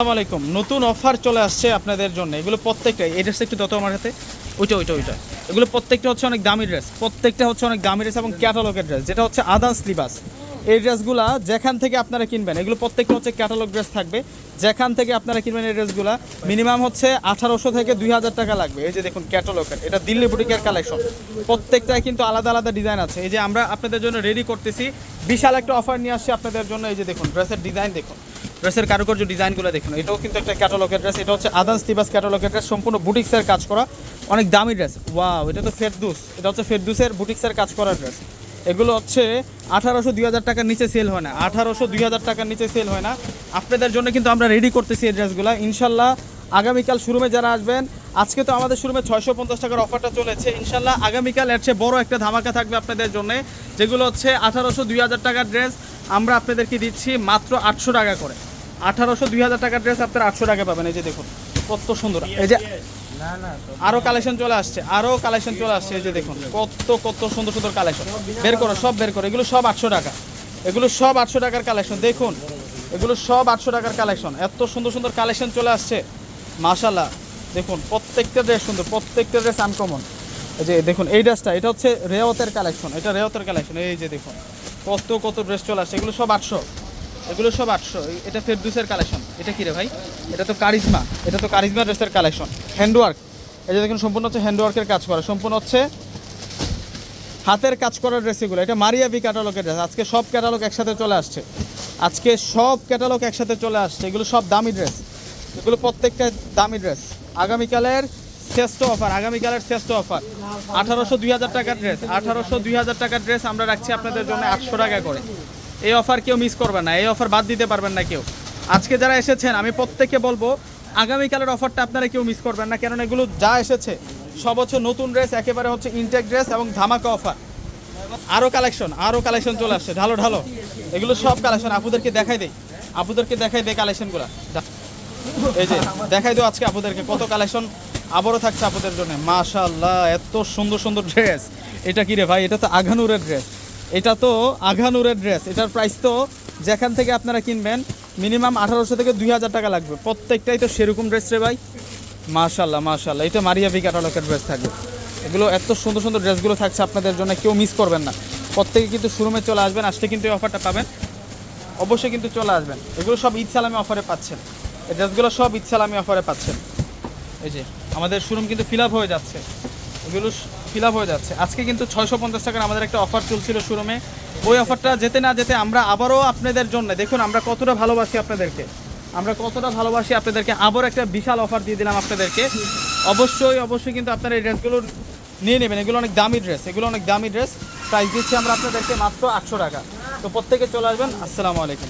আসসালামু আলাইকুম। নতুন অফার চলে আসছে আপনাদের জন্য। এগুলো প্রত্যেকটা, এই ড্রেসটা একটু দত আমার হাতে। ওইটা ওইটা ওইটা। এগুলো প্রত্যেকটা হচ্ছে অনেক দামি ড্রেস। প্রত্যেকটা হচ্ছে অনেক দামি ড্রেস এবং ক্যাটালগের ড্রেস। যেটা হচ্ছে আদার্স লিবাস। এই ড্রেসগুলো যেখান থেকে আপনারা কিনবেন, এগুলো প্রত্যেকটা হচ্ছে ক্যাটালগ ড্রেস থাকবে। যেখান থেকে আপনারা কিনবেন এই ড্রেসগুলো, মিনিমাম হচ্ছে আঠারোশো থেকে দুই হাজার টাকা লাগবে। এই যে দেখুন, ক্যাটালগের। এটা দিল্লি বুটিকের কালেকশন। প্রত্যেকটাই কিন্তু আলাদা আলাদা ডিজাইন আছে। এই যে আমরা আপনাদের জন্য রেডি করতেছি। বিশাল একটা অফার নিয়ে আসছি আপনাদের জন্য। এই যে দেখুন, ড্রেসের ডিজাইন দেখুন। ড্রেসের কারুকার্য ডিজাইনগুলো দেখুন। এটাও কিন্তু একটা ক্যাটালগের ড্রেস এটা হচ্ছে আদান্স তিবাস ক্যাটালগের ড্রেস সম্পূর্ণ বুটিক্সের কাজ করা, অনেক দামি ড্রেস ওয়াও এটা তো ফেরদুস এটা হচ্ছে ফেরদুসের বুটিক্সের কাজ করার ড্রেস এগুলো হচ্ছে আঠারোশো দুই হাজার টাকার নিচে সেল হয় না, আঠারোশো দুই হাজার টাকার নিচে সেল হয় না। আপনাদের জন্য কিন্তু আমরা রেডি করতেছি এই ড্রেসগুলো ইনশাল্লাহ আগামীকাল শুরুমে যারা আসবেন, আজকে তো আমাদের শুরুমে ছয়শো পঞ্চাশ টাকার অফারটা চলেছে। ইনশাল্লাহ আগামীকাল এর চেয়ে বড় একটা ধামাকা থাকবে আপনাদের জন্য, যেগুলো হচ্ছে আঠারোশো দুই হাজার টাকার ড্রেস আমরা আপনাদেরকে দিচ্ছি মাত্র আটশো টাকা করে। আঠারোশো দুই হাজার টাকার ড্রেস আপনারা আটশো টাকা পাবেন, এই যে দেখুন, কত সুন্দর। এই যে আরও কালেকশন চলে আসছে, আরও কালেকশন চলে আসছে, এই যে দেখুন, কত কত সুন্দর সুন্দর কালেকশন বের করো, সব বের করো, এগুলো সব আটশো টাকা। এগুলো সব আটশো টাকার কালেকশন দেখুন, এগুলো সব আটশো টাকার কালেকশন এত সুন্দর সুন্দর কালেকশন চলে আসছে। মাশাল্লাহ দেখুন, প্রত্যেকটা ড্রেস সুন্দর, প্রত্যেকটা ড্রেস আনকমন এই যে দেখুন, এই ড্রেসটা এটা হচ্ছে রেওতের কালেকশন এটা রেওতের কালেকশন এই যে দেখুন, কত কত ড্রেস চলে আসছে, এগুলো সব আটশো। এগুলো সব আটশো। এটা ফেরদুসের কালেকশন এটা কি রে ভাই? এটা তো কারিজমা। এটা তো কারিজমা ড্রেসের কালেকশন হ্যান্ডওয়ার্ক এই যে দেখুন, সম্পূর্ণ হচ্ছে হ্যান্ডওয়ার্কের কাজ করা। সম্পূর্ণ হচ্ছে হাতের কাজ করার ড্রেস এগুলো। এটা মারিয়া বি ক্যাটালগের ড্রেস আজকে সব ক্যাটালগ একসাথে চলে আসছে। আজকে সব ক্যাটালগ একসাথে চলে আসছে। এগুলো সব দামি ড্রেস এগুলো প্রত্যেকটা দামি ড্রেস আগামীকালের শ্রেষ্ঠ অফার আগামীকালের শ্রেষ্ঠ অফার আঠারোশো দুই হাজার টাকার ড্রেস আঠারোশো দুই হাজার টাকার ড্রেস আমরা রাখছি আপনাদের জন্য আটশো টাকা করে। এই অফার কেউ মিস করবেন না, এই অফার বাদ দিতে পারবেন না কেউ। আজকে যারা এসেছেন, আমি প্রত্যেককে বলব, আগামীকালের অফারটা আপনারা কেউ মিস করবেন না কারণ এগুলো যা এসেছে, সব হচ্ছে নতুন ড্রেস একেবারে হচ্ছে ইনটেক ড্রেস এবং ধামাকা অফার আরও কালেকশন আরও কালেকশন চলে আসছে, ঢালো ঢালো। এগুলো সব কালেকশন আপুদেরকে দেখাই দেই, আপুদেরকে দেখাই দেয় কালেকশনগুলো এই যে, দেখাই দাও আজকে আপুদেরকে কত কালেকশন আবারও থাকছে আপুদের জন্য। মাশাল্লাহ এত সুন্দর সুন্দর ড্রেস এটা কি রে ভাই? এটা তো আঘানুরের ড্রেস এটা তো আঘানুরের ড্রেস এটার প্রাইস তো যেখান থেকে আপনারা কিনবেন মিনিমাম আঠারোশো থেকে দুই হাজার টাকা লাগবে। প্রত্যেকটাই তো সেরকম ড্রেস রে ভাই। মাশাল্লাহ মাশাল্লাহ। এটা মারিয়া ভি ক্যাটালগের ড্রেস থাকবে। এগুলো এত সুন্দর সুন্দর ড্রেসগুলো থাকছে আপনাদের জন্য, কেউ মিস করবেন না। প্রত্যেকে কিন্তু শোরুমে চলে আসবেন আসলে কিন্তু এই অফারটা পাবেন। অবশ্যই কিন্তু চলে আসবেন। এগুলো সব ঈদ সালামি অফারে পাচ্ছেন। এই ড্রেসগুলো সব ঈদ সালামি অফারে পাচ্ছেন। এই যে, আমাদের শোরুম কিন্তু ফিল হয়ে যাচ্ছে। এগুলো ফিল হয়ে যাচ্ছে। আজকে কিন্তু ছয়শো পঞ্চাশ টাকার আমাদের একটা অফার চলছিল শোরুমে। ওই অফারটা যেতে না যেতে আমরা আবারও আপনাদের জন্য, দেখুন আমরা কতটা ভালোবাসি আপনাদেরকে। আমরা কতটা ভালোবাসি আপনাদেরকে। আবার একটা বিশাল অফার দিয়ে দিলাম আপনাদেরকে। অবশ্যই অবশ্যই কিন্তু আপনারা এই ড্রেসগুলো নিয়ে নেবেন। এগুলো অনেক দামি ড্রেস এগুলো অনেক দামি ড্রেস প্রাইস দিচ্ছি আমরা আপনাদেরকে মাত্র আটশো টাকা। তো প্রত্যেকে চলে আসবেন। আসসালামু আলাইকুম।